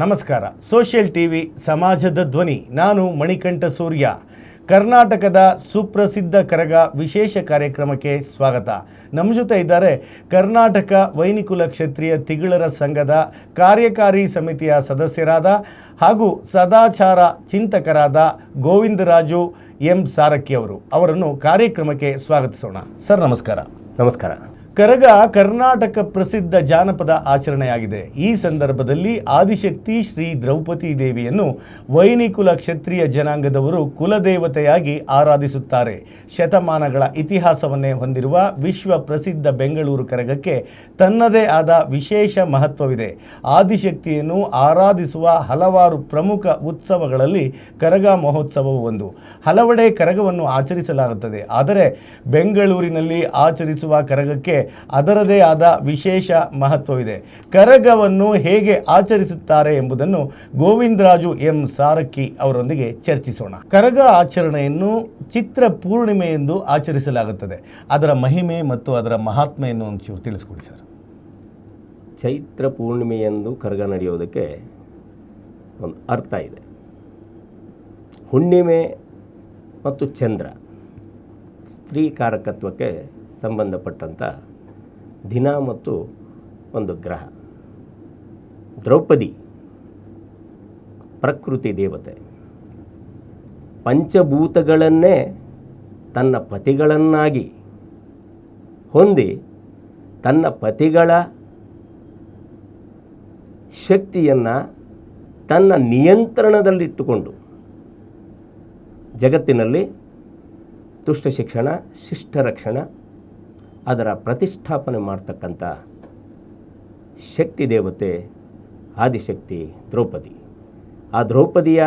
ನಮಸ್ಕಾರ. Social TV ಸಮಾಜದ ಧ್ವನಿ. ನಾನು ಮಣಿಕಂಠ ಸೂರ್ಯ. ಕರ್ನಾಟಕದ ಸುಪ್ರಸಿದ್ಧ ಕರಗ ವಿಶೇಷ ಕಾರ್ಯಕ್ರಮಕ್ಕೆ ಸ್ವಾಗತ. ನಮ್ಮ ಜೊತೆ ಇದ್ದಾರೆ ಕರ್ನಾಟಕ ವೈನಿಕುಲ ಕ್ಷತ್ರಿಯ ತಿಗಳರ ಸಂಘದ ಕಾರ್ಯಕಾರಿ ಸಮಿತಿಯ ಸದಸ್ಯರಾದ ಹಾಗೂ ಸದಾಚಾರ ಚಿಂತಕರಾದ ಗೋವಿಂದರಾಜು ಎಂ ಸಾರಕ್ಕಿ ಅವರು. ಅವರನ್ನು ಕಾರ್ಯಕ್ರಮಕ್ಕೆ ಸ್ವಾಗತಿಸೋಣ. ಸರ್, ನಮಸ್ಕಾರ. ನಮಸ್ಕಾರ. ಕರಗ ಕರ್ನಾಟಕ ಪ್ರಸಿದ್ಧ ಜಾನಪದ ಆಚರಣೆಯಾಗಿದೆ. ಈ ಸಂದರ್ಭದಲ್ಲಿ ಆದಿಶಕ್ತಿ ಶ್ರೀ ದ್ರೌಪದಿ ದೇವಿಯನ್ನು ವೈನಿಕುಲ ಕ್ಷತ್ರಿಯ ಜನಾಂಗದವರು ಕುಲದೇವತೆಯಾಗಿ ಆರಾಧಿಸುತ್ತಾರೆ. ಶತಮಾನಗಳ ಇತಿಹಾಸವನ್ನೇ ಹೊಂದಿರುವ ವಿಶ್ವ ಪ್ರಸಿದ್ಧ ಬೆಂಗಳೂರು ಕರಗಕ್ಕೆ ತನ್ನದೇ ಆದ ವಿಶೇಷ ಮಹತ್ವವಿದೆ. ಆದಿಶಕ್ತಿಯನ್ನು ಆರಾಧಿಸುವ ಹಲವಾರು ಪ್ರಮುಖ ಉತ್ಸವಗಳಲ್ಲಿ ಕರಗ ಮಹೋತ್ಸವವು ಒಂದು. ಹಲವೆಡೆ ಕರಗವನ್ನು ಆಚರಿಸಲಾಗುತ್ತದೆ. ಆದರೆ ಬೆಂಗಳೂರಿನಲ್ಲಿ ಆಚರಿಸುವ ಕರಗಕ್ಕೆ ಅದರದೇ ಆದ ವಿಶೇಷ ಮಹತ್ವವಿದೆ. ಕರಗವನ್ನು ಹೇಗೆ ಆಚರಿಸುತ್ತಾರೆ ಎಂಬುದನ್ನು ಗೋವಿಂದರಾಜು ಎಂ ಸಾರಕ್ಕಿ ಅವರೊಂದಿಗೆ ಚರ್ಚಿಸೋಣ. ಕರಗ ಆಚರಣೆಯನ್ನು ಚಿತ್ರ ಪೂರ್ಣಿಮೆ ಎಂದು ಆಚರಿಸಲಾಗುತ್ತದೆ. ಅದರ ಮಹಿಮೆ ಮತ್ತು ಅದರ ಮಹಾತ್ಮೆಯನ್ನು ಒಂಚೂರು ತಿಳಿಸ್ಕೊಡಿ ಸರ್. ಚೈತ್ರ ಪೂರ್ಣಿಮೆಯಂದು ಕರಗ ನಡೆಯೋದಕ್ಕೆ ಒಂದು ಅರ್ಥ ಇದೆ. ಹುಣ್ಣಿಮೆ ಮತ್ತು ಚಂದ್ರ ಸ್ತ್ರೀ ಕಾರಕತ್ವಕ್ಕೆ ಸಂಬಂಧಪಟ್ಟಂಥ ದಿನ ಮತ್ತು ಒಂದು ಗ್ರಹ. ದ್ರೌಪದಿ, ಪ್ರಕೃತಿ ದೇವತೆ. ಪಂಚಭೂತಗಳನ್ನೇ ತನ್ನ ಪತಿಗಳನ್ನಾಗಿ ಹೊಂದಿ ತನ್ನ ಪತಿಗಳ ಶಕ್ತಿಯನ್ನು ತನ್ನ ನಿಯಂತ್ರಣದಲ್ಲಿಟ್ಟುಕೊಂಡು ಜಗತ್ತಿನಲ್ಲಿ ತುಷ್ಟ ಶಿಕ್ಷಣ ಶಿಷ್ಟ ರಕ್ಷಣ ಅದರ ಪ್ರತಿಷ್ಠಾಪನೆ ಮಾಡ್ತಕ್ಕಂಥ ಶಕ್ತಿ ದೇವತೆ, ಆದಿಶಕ್ತಿ ದ್ರೌಪದಿ. ಆ ದ್ರೌಪದಿಯ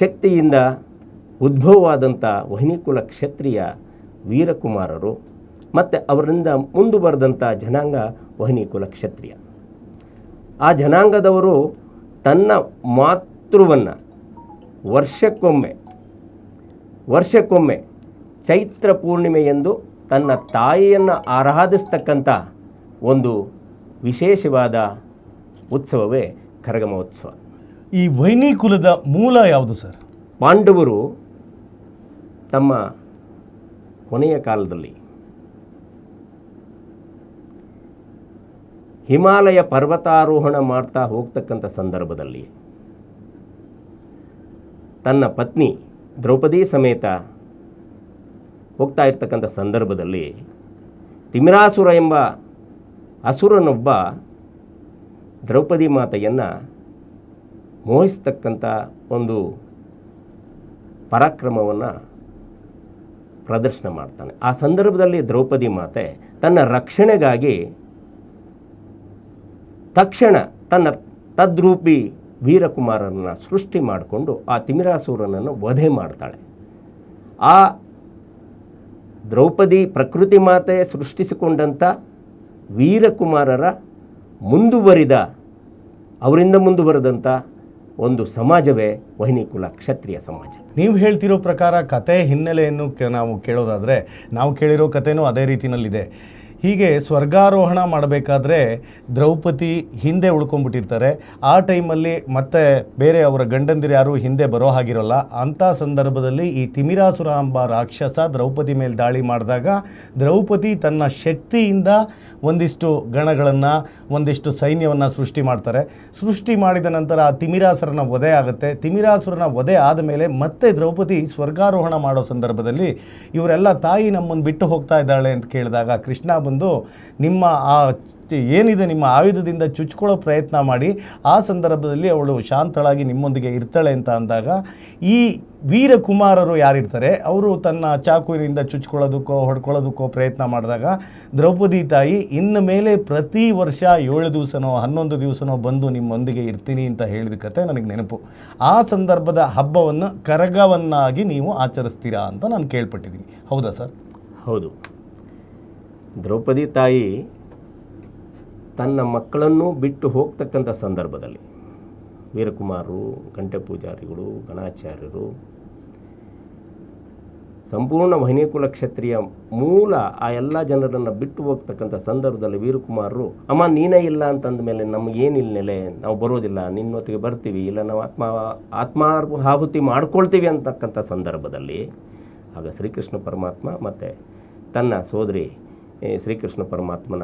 ಶಕ್ತಿಯಿಂದ ಉದ್ಭವವಾದಂಥ ವಹಿನಿಕುಲ ಕ್ಷತ್ರಿಯ ವೀರಕುಮಾರರು ಮತ್ತು ಅವರಿಂದ ಮುಂದುವರೆದಂಥ ಜನಾಂಗ ವಹಿನಿಕುಲ ಕ್ಷತ್ರಿಯ. ಆ ಜನಾಂಗದವರು ತನ್ನ ಮಾತೃವನ್ನು ವರ್ಷಕ್ಕೊಮ್ಮೆ ವರ್ಷಕ್ಕೊಮ್ಮೆ ಚೈತ್ರ ಪೂರ್ಣಿಮೆ ಎಂದು ತನ್ನ ತಾಯಿಯನ್ನು ಆರಾಧಿಸ್ತಕ್ಕಂಥ ಒಂದು ವಿಶೇಷವಾದ ಉತ್ಸವವೇ ಕರಗ ಈ ಈ ವೈನಿಕುಲದ ಮೂಲ ಯಾವುದು ಸರ್? ಪಾಂಡವರು ತಮ್ಮ ಕೊನೆಯ ಕಾಲದಲ್ಲಿ ಹಿಮಾಲಯ ಪರ್ವತಾರೋಹಣ ಮಾಡ್ತಾ ಹೋಗ್ತಕ್ಕಂಥ ಸಂದರ್ಭದಲ್ಲಿ ತನ್ನ ಪತ್ನಿ ದ್ರೌಪದಿ ಸಮೇತ ಹೋಗ್ತಾ ಇರ್ತಕ್ಕಂಥ ಸಂದರ್ಭದಲ್ಲಿ ತಿಮಿರಾಸುರ ಎಂಬ ಅಸುರನೊಬ್ಬ ದ್ರೌಪದಿ ಮಾತೆಯನ್ನು ಮೋಹಿಸ್ತಕ್ಕಂಥ ಒಂದು ಪರಾಕ್ರಮವನ್ನು ಪ್ರದರ್ಶನ ಮಾಡ್ತಾನೆ. ಆ ಸಂದರ್ಭದಲ್ಲಿ ದ್ರೌಪದಿ ಮಾತೆ ತನ್ನ ರಕ್ಷಣೆಗಾಗಿ ತಕ್ಷಣ ತನ್ನ ತದ್ರೂಪಿ ವೀರಕುಮಾರನನ್ನು ಸೃಷ್ಟಿ ಮಾಡಿಕೊಂಡು ಆ ತಿಮಿರಾಸುರನನ್ನು ವಧೆ ಮಾಡ್ತಾಳೆ. ಆ ದ್ರೌಪದಿ ಪ್ರಕೃತಿ ಮಾತೆ ಸೃಷ್ಟಿಸಿಕೊಂಡಂಥ ವೀರಕುಮಾರರ ಮುಂದುವರಿದ, ಅವರಿಂದ ಮುಂದುವರೆದಂಥ ಒಂದು ಸಮಾಜವೇ ವಹಿನಿಕುಲ ಕ್ಷತ್ರಿಯ ಸಮಾಜ. ನೀವು ಹೇಳ್ತಿರೋ ಪ್ರಕಾರ ಕತೆ ಹಿನ್ನೆಲೆಯನ್ನು ನಾವು ಕೇಳೋದಾದರೆ, ನಾವು ಕೇಳಿರೋ ಕಥೆನೂ ಅದೇ ರೀತಿಯಲ್ಲಿದೆ ಹೀಗೆ ಸ್ವರ್ಗಾರೋಹಣ ಮಾಡಬೇಕಾದ್ರೆ ದ್ರೌಪದಿ ಹಿಂದೆ ಉಳ್ಕೊಂಡ್ಬಿಟ್ಟಿರ್ತಾರೆ. ಆ ಟೈಮಲ್ಲಿ ಮತ್ತೆ ಬೇರೆ ಅವರ ಗಂಡಂದಿರು ಯಾರು ಹಿಂದೆ ಬರೋ ಹಾಗಿರೋಲ್ಲ. ಅಂಥ ಸಂದರ್ಭದಲ್ಲಿ ಈ ತಿಮಿರಾಸುರ ಎಂಬ ರಾಕ್ಷಸ ದ್ರೌಪದಿ ಮೇಲೆ ದಾಳಿ ಮಾಡಿದಾಗ ದ್ರೌಪದಿ ತನ್ನ ಶಕ್ತಿಯಿಂದ ಒಂದಿಷ್ಟು ಗಣಗಳನ್ನು, ಒಂದಿಷ್ಟು ಸೈನ್ಯವನ್ನು ಸೃಷ್ಟಿ ಮಾಡ್ತಾರೆ. ಸೃಷ್ಟಿ ಮಾಡಿದ ನಂತರ ಆ ತಿಮಿರಾಸುರನ ವಧೆ ಆಗುತ್ತೆ. ತಿಮಿರಾಸುರನ ವಧೆ ಆದಮೇಲೆ ಮತ್ತೆ ದ್ರೌಪದಿ ಸ್ವರ್ಗಾರೋಹಣ ಮಾಡೋ ಸಂದರ್ಭದಲ್ಲಿ ಇವರೆಲ್ಲ ತಾಯಿ ನಮ್ಮನ್ನು ಬಿಟ್ಟು ಹೋಗ್ತಾ ಇದ್ದಾಳೆ ಅಂತ ಕೇಳಿದಾಗ ಕೃಷ್ಣ ನಿಮ್ಮ ಆ ಏನಿದೆ ನಿಮ್ಮ ಆಯುಧದಿಂದ ಚುಚ್ಕೊಳ್ಳೋ ಪ್ರಯತ್ನ ಮಾಡಿ, ಆ ಸಂದರ್ಭದಲ್ಲಿ ಅವಳು ಶಾಂತಳಾಗಿ ನಿಮ್ಮೊಂದಿಗೆ ಇರ್ತಾಳೆ ಅಂತ ಅಂದಾಗ, ಈ ವೀರಕುಮಾರರು ಯಾರಿರ್ತಾರೆ, ಅವರು ತನ್ನ ಚಾಕುವಿನಿಂದ ಚುಚ್ಕೊಳ್ಳೋದಕ್ಕೋ, ಹೊಡ್ಕೊಳ್ಳೋದಕ್ಕೋ ಪ್ರಯತ್ನ ಮಾಡಿದಾಗ, ದ್ರೌಪದಿ ತಾಯಿ, ಇನ್ನು ಮೇಲೆ ಪ್ರತಿ ವರ್ಷ ಏಳು ದಿವಸನೋ, ಹನ್ನೊಂದು ದಿವಸನೋ ಬಂದು ನಿಮ್ಮೊಂದಿಗೆ ಇರ್ತೀನಿ ಅಂತ ಹೇಳಿದ ಕತೆ ನನಗೆ ನೆನಪು. ಆ ಸಂದರ್ಭದ ಹಬ್ಬವನ್ನು ಕರಗವನ್ನಾಗಿ ನೀವು ಆಚರಿಸ್ತೀರಾ ಅಂತ ನಾನು ಕೇಳ್ಪಟ್ಟಿದ್ದೀನಿ. ಹೌದಾ ಸರ್? ಹೌದು. ದ್ರೌಪದಿ ತಾಯಿ ತನ್ನ ಮಕ್ಕಳನ್ನು ಬಿಟ್ಟು ಹೋಗ್ತಕ್ಕಂಥ ಸಂದರ್ಭದಲ್ಲಿ ವೀರಕುಮಾರರು ಗಂಟೆ ಪೂಜಾರಿಗಳು ಗಣಾಚಾರ್ಯರು, ಸಂಪೂರ್ಣ ವಹಿನಿಕುಲ ಕ್ಷತ್ರಿಯ ಮೂಲ ಆ ಎಲ್ಲ ಜನರನ್ನು ಬಿಟ್ಟು ಹೋಗ್ತಕ್ಕಂಥ ಸಂದರ್ಭದಲ್ಲಿ ವೀರಕುಮಾರರು, ಅಮ್ಮ, ನೀನೇ ಇಲ್ಲ ಅಂತಂದ ಮೇಲೆ ನಮಗೇನಿಲ್ಲ ನೆಲೆ ನಾವು ಬರೋದಿಲ್ಲ, ನಿನ್ನೊತ್ತಿಗೆ ಬರ್ತೀವಿ, ಇಲ್ಲ ನಾವು ಆತ್ಮ ಆತ್ಮಾಹುತಿ ಮಾಡ್ಕೊಳ್ತೀವಿ ಅಂತಕ್ಕಂಥ ಸಂದರ್ಭದಲ್ಲಿ ಆಗ ಶ್ರೀಕೃಷ್ಣ ಪರಮಾತ್ಮ ಮತ್ತು ತನ್ನ ಸೋದರಿ ಶ್ರೀಕೃಷ್ಣ ಪರಮಾತ್ಮನ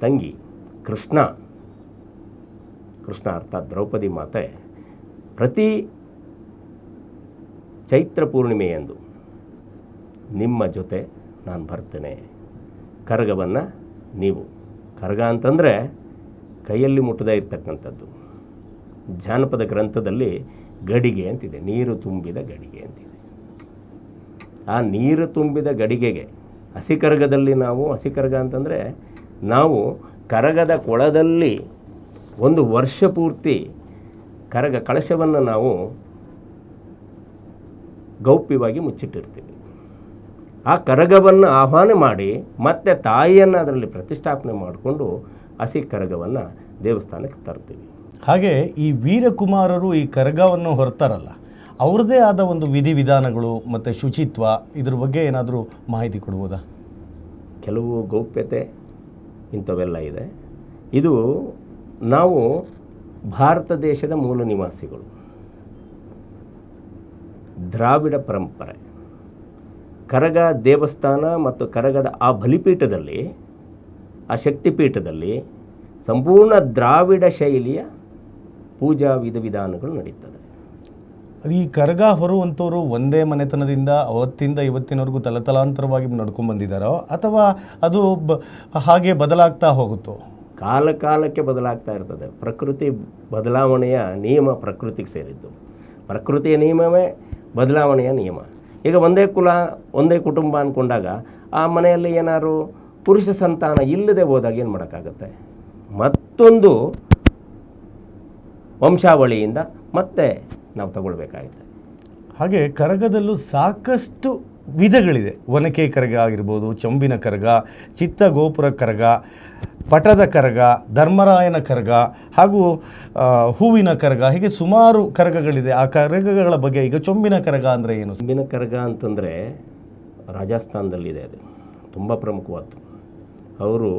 ತಂಗಿ ಕೃಷ್ಣ. ಕೃಷ್ಣ ಅರ್ಥಾತ್ ದ್ರೌಪದಿ ಮಾತೆ. ಪ್ರತಿ ಚೈತ್ರ ಪೂರ್ಣಿಮೆಯಂದು ನಿಮ್ಮ ಜೊತೆ ನಾನು ಬರ್ತೇನೆ. ಕರಗವನ್ನು ನೀವು. ಕರಗ ಅಂತಂದರೆ ಕೈಯಲ್ಲಿ ಮುಟ್ಟದೇ ಇರ್ತಕ್ಕಂಥದ್ದು. ಜಾನಪದ ಗ್ರಂಥದಲ್ಲಿ ಗಡಿಗೆ ಅಂತಿದೆ, ನೀರು ತುಂಬಿದ ಗಡಿಗೆ ಅಂತಿದೆ. ಆ ನೀರು ತುಂಬಿದ ಗಡಿಗೆಗೆ ಹಸಿ ಕರಗದಲ್ಲಿ ನಾವು ಹಸಿ ಕರಗ ಅಂತಂದರೆ ನಾವು ಕರಗದ ಕೊಳದಲ್ಲಿ ಒಂದು ವರ್ಷ ಪೂರ್ತಿ ಕರಗ, ಕಳಶವನ್ನು ನಾವು ಗೌಪ್ಯವಾಗಿ ಮುಚ್ಚಿಟ್ಟಿರ್ತೀವಿ. ಆ ಕರಗವನ್ನು ಆಹ್ವಾನ ಮಾಡಿ ಮತ್ತೆ ತಾಯಿಯನ್ನು ಅದರಲ್ಲಿ ಪ್ರತಿಷ್ಠಾಪನೆ ಮಾಡಿಕೊಂಡು ಹಸಿ ಕರಗವನ್ನು ದೇವಸ್ಥಾನಕ್ಕೆ ತರ್ತೀವಿ. ಹಾಗೆ ಈ ವೀರಕುಮಾರರು ಈ ಕರಗವನ್ನು ಹೊರತಾರಲ್ಲ. ಅವ್ರದ್ದೇ ಆದ ಒಂದು ವಿಧಿವಿಧಾನಗಳು ಮತ್ತು ಶುಚಿತ್ವ ಇದ್ರ ಬಗ್ಗೆ ಏನಾದರೂ ಮಾಹಿತಿ ಕೊಡ್ಬೋದಾ? ಕೆಲವು ಗೌಪ್ಯತೆ ಇಂಥವೆಲ್ಲ ಇದೆ. ಇದು ನಾವು ಭಾರತ ದೇಶದ ಮೂಲ ನಿವಾಸಿಗಳು. ದ್ರಾವಿಡ ಪರಂಪರೆ. ಕರಗ ದೇವಸ್ಥಾನ ಮತ್ತು ಕರಗದ ಆ ಬಲಿಪೀಠದಲ್ಲಿ, ಆ ಶಕ್ತಿಪೀಠದಲ್ಲಿ ಸಂಪೂರ್ಣ ದ್ರಾವಿಡ ಶೈಲಿಯ ಪೂಜಾ ವಿಧಿವಿಧಾನಗಳು ನಡೀತದೆ. ಈ ಕರಗ ಹೊರುವಂಥವ್ರು ಒಂದೇ ಮನೆತನದಿಂದ ಅವತ್ತಿಂದ ಇವತ್ತಿನವರೆಗೂ ತಲತಲಾಂತರವಾಗಿ ನಡ್ಕೊಂಡು ಬಂದಿದ್ದಾರೋ ಅಥವಾ ಅದು ಬ, ಹಾಗೆ ಬದಲಾಗ್ತಾ ಹೋಗುತ್ತೋ? ಕಾಲ ಕಾಲಕ್ಕೆ ಬದಲಾಗ್ತಾ ಇರ್ತದೆ. ಪ್ರಕೃತಿ ಬದಲಾವಣೆಯ ನಿಯಮ ಪ್ರಕೃತಿಗೆ ಸೇರಿದ್ದು. ಪ್ರಕೃತಿಯ ನಿಯಮವೇ ಬದಲಾವಣೆಯ ನಿಯಮ. ಈಗ ಒಂದೇ ಕುಲ, ಒಂದೇ ಕುಟುಂಬ ಅಂದ್ಕೊಂಡಾಗ ಆ ಮನೆಯಲ್ಲಿ ಏನಾದ್ರು ಪುರುಷ ಸಂತಾನ ಇಲ್ಲದೆ ಹೋದಾಗ ಏನು ಮಾಡೋಕ್ಕಾಗತ್ತೆ? ಮತ್ತೊಂದು ವಂಶಾವಳಿಯಿಂದ ಮತ್ತೆ ನಾವು ತಗೊಳ್ಬೇಕಾಗುತ್ತೆ ಹಾಗೆ ಕರಗದಲ್ಲೂ ಸಾಕಷ್ಟು ವಿಧಗಳಿದೆ. ಒನಕೆ ಕರಗ ಆಗಿರ್ಬೋದು ಚಂಬಿನ ಕರಗ ಚಿತ್ತ ಗೋಪುರ ಕರಗ ಪಟದ ಕರಗ ಧರ್ಮರಾಯನ ಕರಗ ಹಾಗೂ ಹೂವಿನ ಕರಗ ಹೀಗೆ ಸುಮಾರು ಕರಗಗಳಿದೆ. ಆ ಕರಗಗಳ ಬಗ್ಗೆ ಈಗ ಚೊಂಬಿನ ಕರಗ ಅಂದರೆ ಏನು? ಚೊಂಬಿನ ಕರಗ ಅಂತಂದರೆ ರಾಜಸ್ಥಾನದಲ್ಲಿದೆ ಅದು. ತುಂಬ ಪ್ರಮುಖವಾದ್ದು. ಅವರು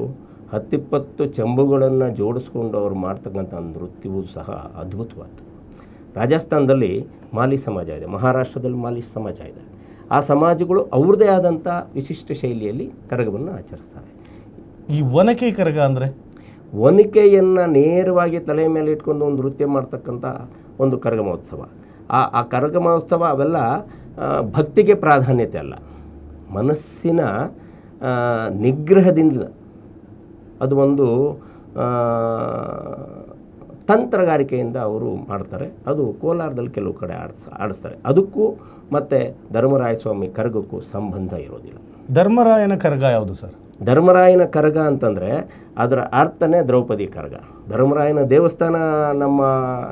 ಹತ್ತಿಪ್ಪತ್ತು ಚಂಬುಗಳನ್ನು ಜೋಡಿಸ್ಕೊಂಡು ಅವ್ರು ಮಾಡ್ತಕ್ಕಂಥ ನೃತ್ಯವೂ ಸಹ ಅದ್ಭುತವಾದ್ದು. ರಾಜಸ್ಥಾನದಲ್ಲಿ ಮಾಲಿ ಸಮಾಜ ಇದೆ ಮಹಾರಾಷ್ಟ್ರದಲ್ಲಿ ಮಾಲಿ ಸಮಾಜ ಇದೆ. ಆ ಸಮಾಜಗಳು ಅವ್ರದ್ದೇ ಆದಂಥ ವಿಶಿಷ್ಟ ಶೈಲಿಯಲ್ಲಿ ಕರಗವನ್ನು ಆಚರಿಸ್ತಾರೆ. ಈ ಒನಕೆ ಕರಗ ಅಂದರೆ? ಒನಕೆಯನ್ನು ನೇರವಾಗಿ ತಲೆ ಮೇಲೆ ಇಟ್ಕೊಂಡು ಒಂದು ನೃತ್ಯ ಮಾಡ್ತಕ್ಕಂಥ ಒಂದು ಕರಗ ಮಹೋತ್ಸವ. ಆ ಆ ಕರಗ ಮಹೋತ್ಸವ ಅವೆಲ್ಲ ಭಕ್ತಿಗೆ ಪ್ರಾಧಾನ್ಯತೆ ಅಲ್ಲ. ಮನಸ್ಸಿನ ನಿಗ್ರಹದಿಂದ ಅದು ಒಂದು ತಂತ್ರಗಾರಿಕೆಯಿಂದ ಅವರು ಮಾಡ್ತಾರೆ. ಅದು ಕೋಲಾರದಲ್ಲಿ ಕೆಲವು ಕಡೆ ಆಡಿಸ್ ಆಡಿಸ್ತಾರೆ. ಅದಕ್ಕೂ ಮತ್ತು ಧರ್ಮರಾಯ ಸ್ವಾಮಿ ಕರಗಕ್ಕೂ ಸಂಬಂಧ ಇರೋದಿಲ್ಲ. ಧರ್ಮರಾಯನ ಕರಗ ಯಾವುದು ಸರ್? ಧರ್ಮರಾಯನ ಕರಗ ಅಂತಂದರೆ ಅದರ ಅರ್ಥನೇ ದ್ರೌಪದಿ ಕರಗ. ಧರ್ಮರಾಯನ ದೇವಸ್ಥಾನ ನಮ್ಮ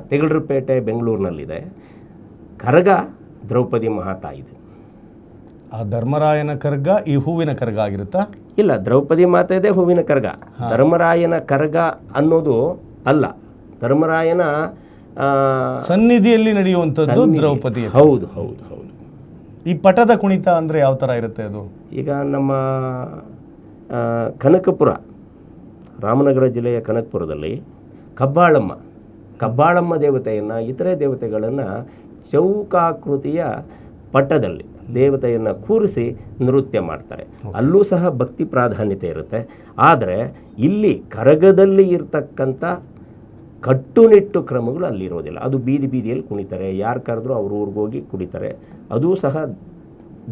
ತೆಗಳರಪೇಟೆ ಬೆಂಗಳೂರಿನಲ್ಲಿದೆ. ಕರಗ ದ್ರೌಪದಿ ಮಹಾತಾಯಿದು ಆ ಧರ್ಮರಾಯನ ಕರ್ಗ ಈ ಹೂವಿನ ಕರ್ಗ ಆಗಿರುತ್ತಾ? ಇಲ್ಲ ದ್ರೌಪದಿ ಮಾತೆದೇ ಹೂವಿನ ಕರ್ಗ. ಧರ್ಮರಾಯನ ಕರ್ಗ ಅನ್ನೋದು ಅಲ್ಲ. ಧರ್ಮರಾಯನ ಸನ್ನಿಧಿಯಲ್ಲಿ ನಡೆಯುವಂಥದ್ದು ದ್ರೌಪದಿ ಹೌದು ಹೌದು ಹೌದು. ಈ ಪಟದ ಕುಣಿತ ಅಂದರೆ ಯಾವ ಥರ ಇರುತ್ತೆ ಅದು? ಈಗ ನಮ್ಮ ಕನಕಪುರ ರಾಮನಗರ ಜಿಲ್ಲೆಯ ಕನಕಪುರದಲ್ಲಿ ಕಬ್ಬಾಳಮ್ಮ ಕಬ್ಬಾಳಮ್ಮ ದೇವತೆಯನ್ನು ಇತರೆ ದೇವತೆಗಳನ್ನು ಚೌಕಾಕೃತಿಯ ಪಟ್ಟದಲ್ಲಿ ದೇವತೆಯನ್ನು ಕೂರಿಸಿ ನೃತ್ಯ ಮಾಡ್ತಾರೆ. ಅಲ್ಲೂ ಸಹ ಭಕ್ತಿ ಪ್ರಾಧಾನ್ಯತೆ ಇರುತ್ತೆ. ಆದರೆ ಇಲ್ಲಿ ಕರಗದಲ್ಲಿ ಇರ್ತಕ್ಕಂಥ ಕಟ್ಟುನಿಟ್ಟು ಕ್ರಮಗಳು ಅಲ್ಲಿರೋದಿಲ್ಲ. ಅದು ಬೀದಿ ಬೀದಿಯಲ್ಲಿ ಕುಣಿತಾರೆ. ಯಾರು ಕರೆದ್ರೂ ಅವ್ರ ಊರಿಗೆ ಹೋಗಿ ಕುಣಿತಾರೆ ಅದೂ ಸಹ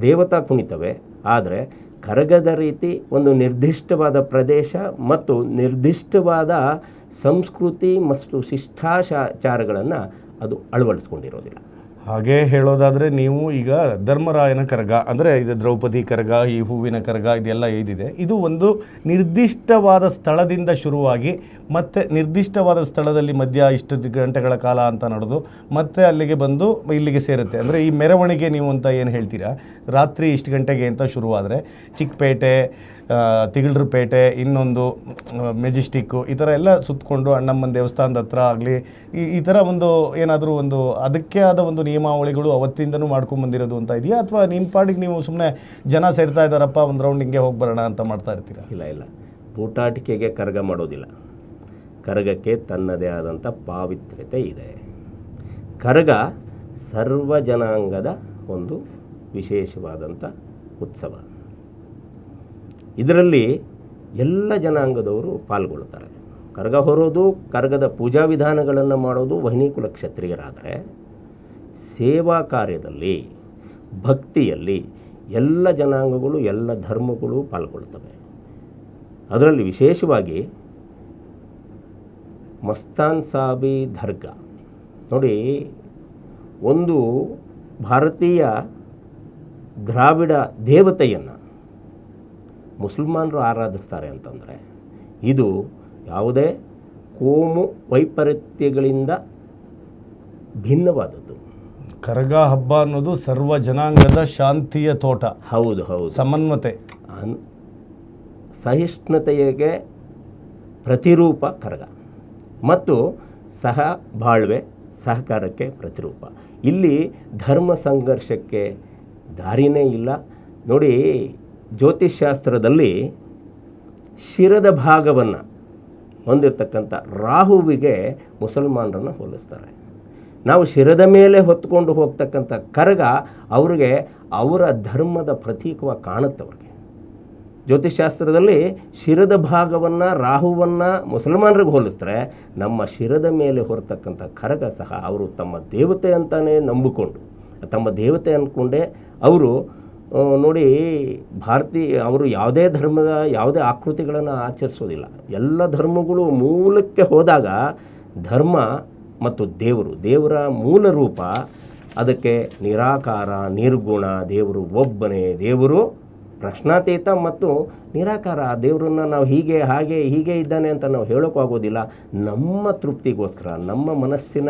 ದೇವತಾ ಕುಣಿತವೆ. ಆದರೆ ಕರಗದ ರೀತಿ ಒಂದು ನಿರ್ದಿಷ್ಟವಾದ ಪ್ರದೇಶ ಮತ್ತು ನಿರ್ದಿಷ್ಟವಾದ ಸಂಸ್ಕೃತಿ ಮತ್ತು ಶಿಷ್ಟಾಚಾರಗಳನ್ನು ಅದು ಅಳವಡಿಸ್ಕೊಂಡಿರೋದಿಲ್ಲ. ಹಾಗೆ ಹೇಳೋದಾದರೆ ನೀವು ಈಗ ಧರ್ಮರಾಯನ ಕರಗ, ಅಂದರೆ ಇದು ದ್ರೌಪದಿ ಕರಗ, ಈ ಹೂವಿನ ಕರಗ ಇದೆಲ್ಲ ಏನಿದೆ, ಇದು ಒಂದು ನಿರ್ದಿಷ್ಟವಾದ ಸ್ಥಳದಿಂದ ಶುರುವಾಗಿ ಮತ್ತೆ ನಿರ್ದಿಷ್ಟವಾದ ಸ್ಥಳದಲ್ಲಿ ಮಧ್ಯ ಇಷ್ಟು ಗಂಟೆಗಳ ಕಾಲ ಅಂತ ನಡೆದು ಮತ್ತೆ ಅಲ್ಲಿಗೆ ಬಂದು ಇಲ್ಲಿಗೆ ಸೇರುತ್ತೆ. ಅಂದರೆ ಈ ಮೆರವಣಿಗೆ ನೀವು ಅಂತ ಏನು ಹೇಳ್ತೀರಾ? ರಾತ್ರಿ ಇಷ್ಟು ಗಂಟೆಗೆ ಅಂತ ಶುರುವಾದರೆ ಚಿಕ್ಕಪೇಟೆ ತಿಗಳರಪೇಟೆ, ಇನ್ನೊಂದು ಮೆಜೆಸ್ಟಿಕ್ಕು, ಈ ಥರ ಎಲ್ಲ ಸುತ್ತಕೊಂಡು ಅಣ್ಣಮ್ಮನ ದೇವಸ್ಥಾನದ ಹತ್ರ ಆಗಲಿ, ಈ ಈ ಥರ ಒಂದು ಏನಾದರೂ ಒಂದು ಅದಕ್ಕೆ ಆದ ಒಂದು ನಿಯಮಾವಳಿಗಳು ಅವತ್ತಿಂದನೂ ಮಾಡ್ಕೊಂಡು ಬಂದಿರೋದು ಅಂತ ಇದೆಯಾ? ಅಥವಾ ನಿಮ್ಮ ಪಾಡಿಗೆ ನೀವು ಸುಮ್ಮನೆ ಜನ ಸೇರ್ತಾ ಇದ್ದಾರಪ್ಪ, ಒಂದು ರೌಂಡ್ ಹಿಂಗೆ ಹೋಗಿ ಬರೋಣ ಅಂತ ಮಾಡ್ತಾ ಇರ್ತೀರಾ? ಇಲ್ಲ ಇಲ್ಲ. ಪೂಟಾಟಿಕೆಗೆ ಕರಗ ಮಾಡೋದಿಲ್ಲ. ಕರಗಕ್ಕೆ ತನ್ನದೇ ಆದಂಥ ಪಾವಿತ್ರ್ಯತೆ ಇದೆ. ಕರಗ ಸರ್ವ ಜನಾಂಗದ ಒಂದು ವಿಶೇಷವಾದಂಥ ಉತ್ಸವ. ಇದರಲ್ಲಿ ಎಲ್ಲ ಜನಾಂಗದವರು ಪಾಲ್ಗೊಳ್ತಾರೆ ಕರಗ ಹೊರೋದು, ಕರಗದ ಪೂಜಾ ವಿಧಾನಗಳನ್ನು ಮಾಡೋದು ವಹಿನಿಕುಲ ಕ್ಷತ್ರಿಯರಾದರೆ ಸೇವಾ ಕಾರ್ಯದಲ್ಲಿ, ಭಕ್ತಿಯಲ್ಲಿ ಎಲ್ಲ ಜನಾಂಗಗಳು, ಎಲ್ಲ ಧರ್ಮಗಳು ಪಾಲ್ಗೊಳ್ತವೆ ಅದರಲ್ಲಿ ವಿಶೇಷವಾಗಿ ಮಸ್ತಾನ್ ಸಾಬಿ ದರ್ಗಾ. ನೋಡಿ, ಒಂದು ಭಾರತೀಯ ದ್ರಾವಿಡ ದೇವತೆಯನ್ನು ಮುಸಲ್ಮಾನರು ಆರಾಧಿಸ್ತಾರೆ ಅಂತಂದರೆ ಇದು ಯಾವುದೇ ಕೋಮು ವೈಪರೀತ್ಯಗಳಿಂದ ಭಿನ್ನವಾದದ್ದು. ಕರಗ ಹಬ್ಬ ಅನ್ನೋದು ಸರ್ವ ಜನಾಂಗದ ಶಾಂತಿಯ ತೋಟ. ಹೌದು ಹೌದು. ಸಮನ್ವತೆ. ಅನ್ ಸಹಿಷ್ಣುತೆಗೆ ಪ್ರತಿರೂಪ ಕರಗ. ಮತ್ತು ಸಹ ಬಾಳ್ವೆ ಸಹಕಾರಕ್ಕೆ ಪ್ರತಿರೂಪ. ಇಲ್ಲಿ ಧರ್ಮ ಸಂಘರ್ಷಕ್ಕೆ ದಾರಿನೇ ಇಲ್ಲ. ನೋಡಿ ಜ್ಯೋತಿಷ್ಶಾಸ್ತ್ರದಲ್ಲಿ ಶಿರದ ಭಾಗವನ್ನು ಹೊಂದಿರತಕ್ಕಂಥ ರಾಹುವಿಗೆ ಮುಸಲ್ಮಾನರನ್ನು ಹೋಲಿಸ್ತಾರೆ. ನಾವು ಶಿರದ ಮೇಲೆ ಹೊತ್ಕೊಂಡು ಹೋಗ್ತಕ್ಕಂಥ ಕರಗ ಅವ್ರಿಗೆ ಅವರ ಧರ್ಮದ ಪ್ರತೀಕವಾಗಿ ಕಾಣುತ್ತೆ ಅವ್ರಿಗೆ. ಜ್ಯೋತಿಷಾಸ್ತ್ರದಲ್ಲಿ ಶಿರದ ಭಾಗವನ್ನು, ರಾಹುವನ್ನು ಮುಸಲ್ಮಾನರಿಗೆ ಹೋಲಿಸ್ತಾರೆ ನಮ್ಮ ಶಿರದ ಮೇಲೆ ಹೊರತಕ್ಕಂಥ ಕರಗ ಸಹ ಅವರು ತಮ್ಮ ದೇವತೆ ಅಂತಲೇ ನಂಬಿಕೊಂಡು, ತಮ್ಮ ದೇವತೆ ಅಂದ್ಕೊಂಡೇ ಅವರು ನೋಡಿ ಭಾರತೀಯ ಅವರು ಯಾವುದೇ ಧರ್ಮದ, ಯಾವುದೇ ಆಕೃತಿಗಳನ್ನು ಆಚರಿಸೋದಿಲ್ಲ. ಎಲ್ಲ ಧರ್ಮಗಳು ಮೂಲಕ್ಕೆ ಹೋದಾಗ ಧರ್ಮ ಮತ್ತು ದೇವರು, ದೇವರ ಮೂಲ ರೂಪ ಅದಕ್ಕೆ ನಿರಾಕಾರ, ನಿರ್ಗುಣ, ದೇವರು ಒಬ್ಬನೇ, ದೇವರು ಪ್ರಶ್ನಾತೀತ ಮತ್ತು ನಿರಾಕಾರ. ದೇವರನ್ನು ನಾವು ಹೀಗೆ, ಹಾಗೆ, ಹೀಗೆ ಇದ್ದಾನೆ ಅಂತ ನಾವು ಹೇಳೋಕ್ಕಾಗೋದಿಲ್ಲ. ನಮ್ಮ ತೃಪ್ತಿಗೋಸ್ಕರ, ನಮ್ಮ ಮನಸ್ಸಿನ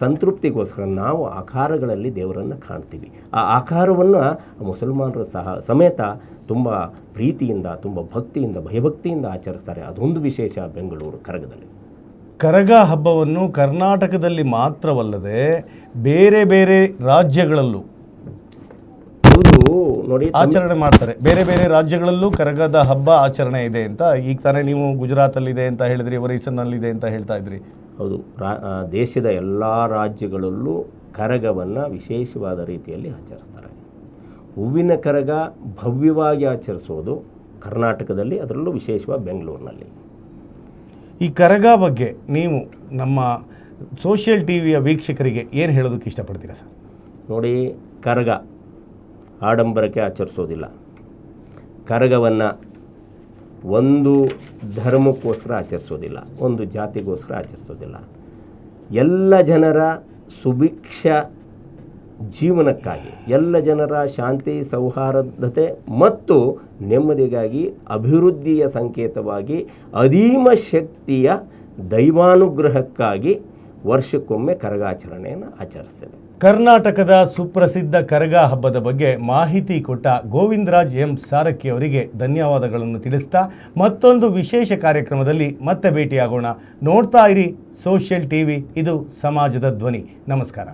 ಸಂತೃಪ್ತಿಗೋಸ್ಕರ ನಾವು ಆಕಾರಗಳಲ್ಲಿ ದೇವರನ್ನು ಕಾಣ್ತೀವಿ. ಆ ಆಕಾರವನ್ನು ಮುಸಲ್ಮಾನರು ಸಹ ಸಮೇತ ತುಂಬ ಪ್ರೀತಿಯಿಂದ ತುಂಬ ಭಕ್ತಿಯಿಂದ ಭಯಭಕ್ತಿಯಿಂದ ಆಚರಿಸ್ತಾರೆ. ಅದೊಂದು ವಿಶೇಷ ಬೆಂಗಳೂರು ಕರಗದಲ್ಲಿ. ಕರಗ ಹಬ್ಬವನ್ನು ಕರ್ನಾಟಕದಲ್ಲಿ ಮಾತ್ರವಲ್ಲದೆ ಬೇರೆ ಬೇರೆ ರಾಜ್ಯಗಳಲ್ಲೂ ನೋಡಿ ಆಚರಣೆ ಮಾಡ್ತಾರೆ. ಬೇರೆ ಬೇರೆ ರಾಜ್ಯಗಳಲ್ಲೂ ಕರಗದ ಹಬ್ಬ ಆಚರಣೆ ಇದೆ ಅಂತ. ಈಗ ತಾನೇ ನೀವು ಗುಜರಾತಲ್ಲಿದೆ ಅಂತ ಹೇಳಿದ್ರಿ ಒರಿಸ್ಸನ್ನಲ್ಲಿದೆ ಅಂತ ಹೇಳ್ತಾ ಇದ್ರಿ. ಹೌದು ರಾ ದೇಶದ ಎಲ್ಲ ರಾಜ್ಯಗಳಲ್ಲೂ ಕರಗವನ್ನು ವಿಶೇಷವಾದ ರೀತಿಯಲ್ಲಿ ಆಚರಿಸ್ತಾರೆ. ಹೂವಿನ ಕರಗ ಭವ್ಯವಾಗಿ ಆಚರಿಸೋದು ಕರ್ನಾಟಕದಲ್ಲಿ ಅದರಲ್ಲೂ ವಿಶೇಷವಾಗಿ ಬೆಂಗಳೂರಿನಲ್ಲಿ. ಈ ಕರಗ ಬಗ್ಗೆ ನೀವು ನಮ್ಮ ಸೋಷಿಯಲ್ ಟಿ ವಿಯ ವೀಕ್ಷಕರಿಗೆ ಏನು ಹೇಳೋದಕ್ಕೆ ಇಷ್ಟಪಡ್ತೀರಾ ಸರ್? ನೋಡಿ ಕರಗ ಆಡಂಬರಕ್ಕೆ ಆಚರಿಸೋದಿಲ್ಲ. ಕರಗವನ್ನು ಒಂದು ಧರ್ಮಕ್ಕೋಸ್ಕರ ಆಚರಿಸೋದಿಲ್ಲ, ಒಂದು ಜಾತಿಗೋಸ್ಕರ ಆಚರಿಸೋದಿಲ್ಲ. ಎಲ್ಲ ಜನರ ಸುಭಿಕ್ಷ ಜೀವನಕ್ಕಾಗಿ, ಎಲ್ಲ ಜನರ ಶಾಂತಿ, ಸೌಹಾರ್ದತೆ ಮತ್ತು ನೆಮ್ಮದಿಗಾಗಿ, ಅಭಿವೃದ್ಧಿಯ ಸಂಕೇತವಾಗಿ ಅದೀಮ ಶಕ್ತಿಯ ದೈವಾನುಗ್ರಹಕ್ಕಾಗಿ ವರ್ಷಕ್ಕೊಮ್ಮೆ ಕರಗಾಚರಣೆಯನ್ನು ಆಚರಿಸ್ತೇವೆ. ಕರ್ನಾಟಕದ ಸುಪ್ರಸಿದ್ಧ ಕರಗ ಹಬ್ಬದ ಬಗ್ಗೆ ಮಾಹಿತಿ ಕೊಟ್ಟ ಗೋವಿಂದರಾಜ್ ಎಂ ಸಾರಕ್ಕಿ ಅವರಿಗೆ ಧನ್ಯವಾದಗಳನ್ನು ತಿಳಿಸ್ತಾ ಮತ್ತೊಂದು ವಿಶೇಷ ಕಾರ್ಯಕ್ರಮದಲ್ಲಿ ಮತ್ತೆ ಭೇಟಿಯಾಗೋಣ. ನೋಡ್ತಾ ಇರಿ ಸೋಷಿಯಲ್ ಟಿವಿ, ಇದು ಸಮಾಜದ ಧ್ವನಿ. ನಮಸ್ಕಾರ.